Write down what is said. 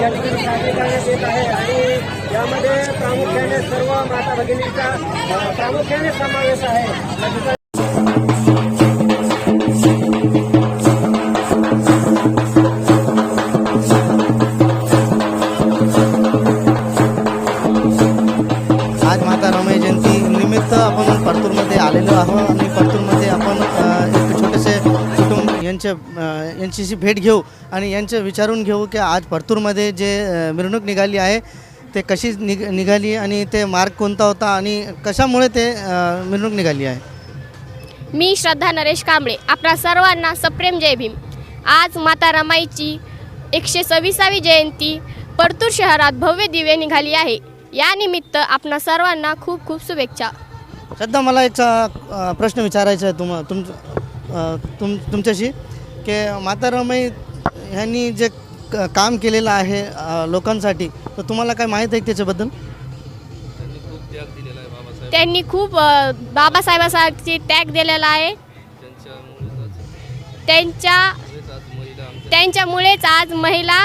या ठिकाणी करण्यात येत आहे आणि यामध्ये प्रामुख्याने सर्व माता भगिनींचा प्रामुख्याने समावेश आहे आज माता रमाई जयंती निमित्त आपण परतूरमध्ये आलेलो आहोत आणि परतूरमध्ये आपण यांच्या यांच्याशी भेट घेऊ आणि यांचे विचारून घेऊ की आज परतूरमध्ये जे मिरवणूक निघाली आहे ते कशी निघ निघाली आणि ते मार्ग कोणता होता आणि कशामुळे ते मिरवणूक निघाली आहे? मी श्रद्धा नरेश कांबळे. आपणा सर्वांना सप्रेम जय भीम. आज माता रमाईची एकशे सव्वीसावी जयंती परतूर शहरात भव्य दिवे निघाली आहे. या निमित्त आपणा सर्वांना खूप खूप शुभेच्छा. सध्या मला एक अ, प्रश्न विचारायचा आहे तुम तुम अ, तुम तुमच्याशी की माता रमाई ह्यांनी जे क- काम केलेलं आहे लोकांसाठी तर तुम्हाला काय माहीत आहे त्याच्याबद्दल? त्यांनी खूप बाबासाहेबासाठी टॅग दिलेला आहे. त्यांच्या त्यांच्यामुळेच आज महिला